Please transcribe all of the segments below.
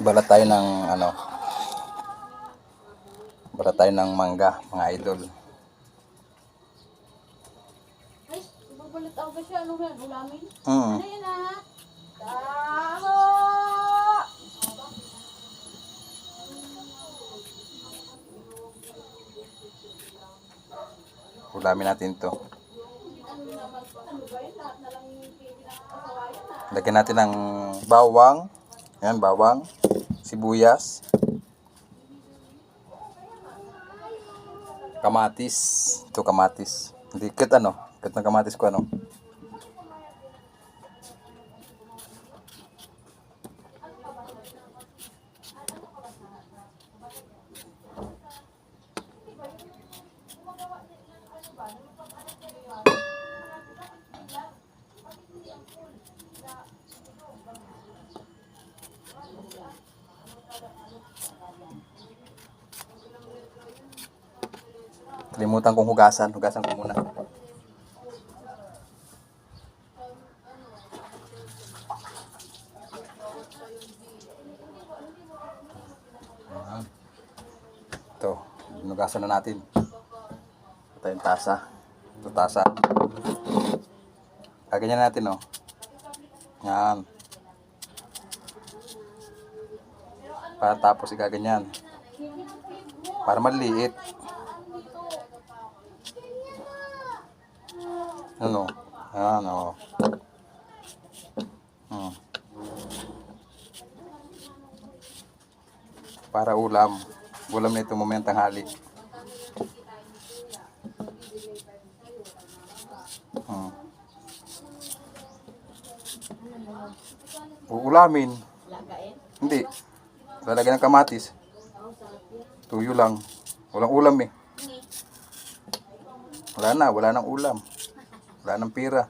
Balat tayo ng ano. Balat tayo ng mangga, mga idol. Ay, babalat ako ba siya? Ano yan? Ulamin? Mm. Ano yan ah? Tamo! Ulamin natin to. Lagyan natin ng bawang. Yan, bawang. Sibuyas. Kamatis. Ito kamatis. Hindi, kit ano? Kit ng kamatis ko ano? Kalimutan kong hugasan. Hugasan ko muna. Ito, hinugasan na natin. Ito yung tasa. Ito tasa. Kaganyan natin, oh. Yan. Para tapos ikaganyan. Para maliit. Ano? Ano? Hmm. Para ulam. Ulam nito mamaya tanghali. Hmm. Uulamin. Hindi. Lalagyan ng kamatis. Tuyo lang. Walang ulam eh. Wala na, wala nang ulam. Wala nang pira.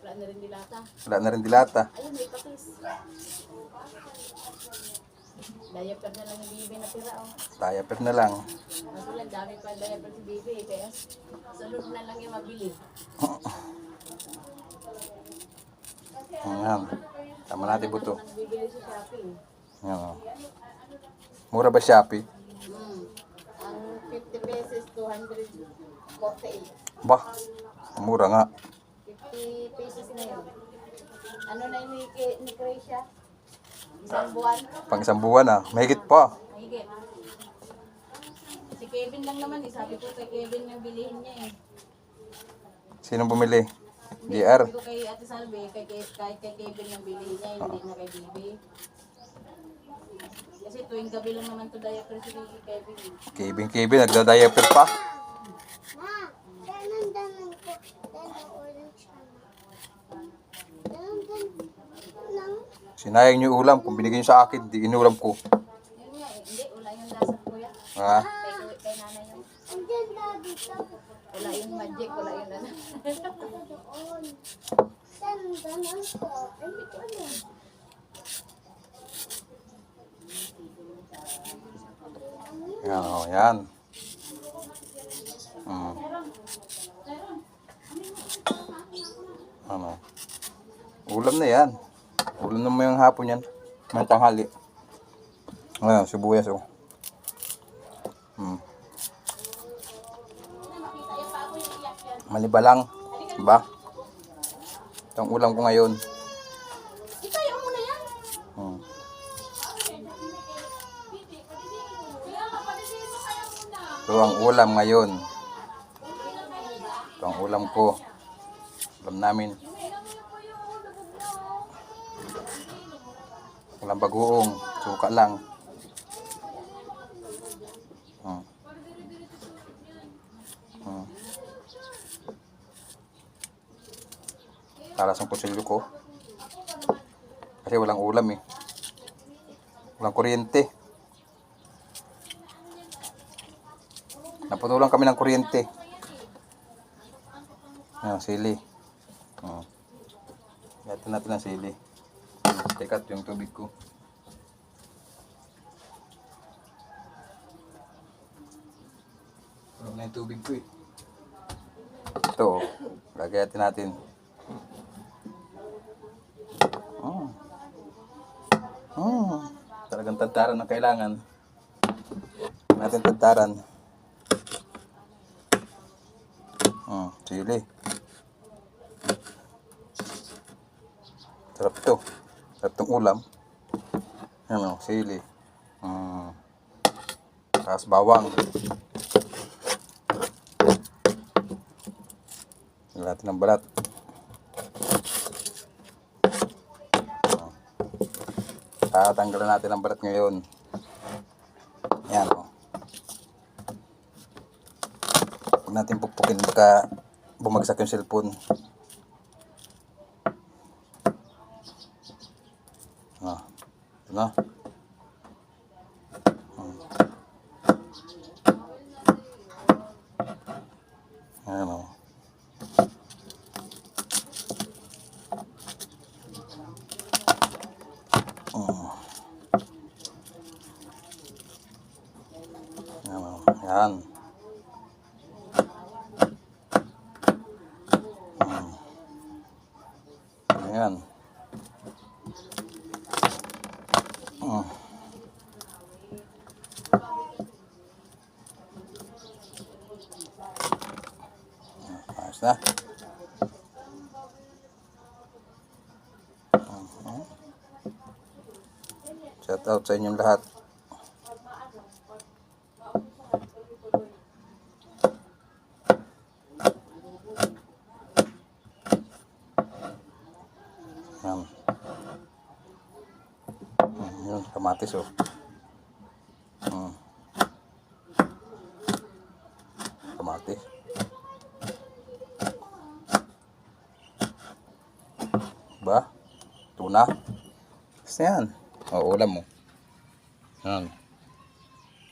Wala na rin dilata. Wala na rin dilata. Ayun, may patis. Diaper na lang yung bibi na tira oh. Diaper na lang. Kasi lang dami pa diaper si bibi eh. Kaya sunod na lang yung mabili. Ayan. Tama natin buto. Ang bibili sa shopping. Ayan. oh. Mura ba Shopee? Hmm. Ang 50 pesos, 248. Bah, mura nga. 50 pesos na yun. Ano na yung ni, ni Croatia? Isang buwan? Pang isang buwan ah. Mahigit pa. Mahigit. Si Kevin lang naman eh. Sabi ko kay Kevin yung bilihin niya eh. Sinong bumili? DR. Sabi ko kay Ate Salve, kay, kay, kay, kay Kevin yung bilihin niya, hindi na kay Bibi. Kasi tuwing gabi lang naman to diaper si Kevin. eh. Kevin, Kevin, nagda-diaper pa. Ma, ganun ko. Ulit siya. Lang. Sinayang niyo ulam. Kung binigay niyo sa akin, di inulam ko. Yun nga hindi, wala yung lasa kuya. Ha? Kay, kay nanay yung, Andiyan na dito. wala yung magic, wala yung ano. Doon. Saan ganun ko? Hindi ko alam. Yan, oh, yan. Ano? Ulam na yan. Ulam na mo yung hapon yan. May tanghali. Ayan, sibuyas oh. Hmm. Maliba lang. Diba? Ito ang ulam ko ngayon. Ikaw muna yan. Hmm. Ito ang ulam ngayon. Ito ang ulam ko. Ulam namin. Ulam bagoong. Suka lang. Hmm. Hmm. Talas ang kutsilyo ko. Kasi walang ulam eh. Walang kuryente. Naputulan kami ng kuryente. Ayan, sili. Oh. Gatan natin ang sili. Teka, ito yung tubig ko. Tulog na yung tubig ko eh. Ito, oh. lagayatin natin. Oh. Oh. Talagang tadtaran ang kailangan. Natin tadtaran. Hmm, sili. Sarap to. Sarap tong ulam. Ano, sili. Hmm. Tapos bawang. Lagyan natin ng balat. Tatanggalan natin ang balat ngayon. Yan o. Huwag natin pupukin baka bumagsak yung cellphone. Ah, na. Hmm. Ayan o. Oh. Ayan o. Hmm. Ayan. Oh. Na. Mhm. Shout out sa inyong lahat. Yan. Mm, Yun, kamatis oh. Mm. Kamatis. Ba? Tuna? Basta. O, ulam mo. Yan.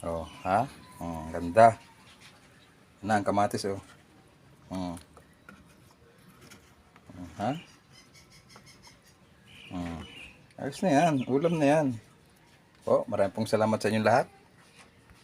O, ha? Oh, ganda. Yan na, ang kamatis oh. Mm. Mm, Ha? Mm. Ayos na yan. Ulam na yan. Po, maraming pong salamat sa inyong lahat.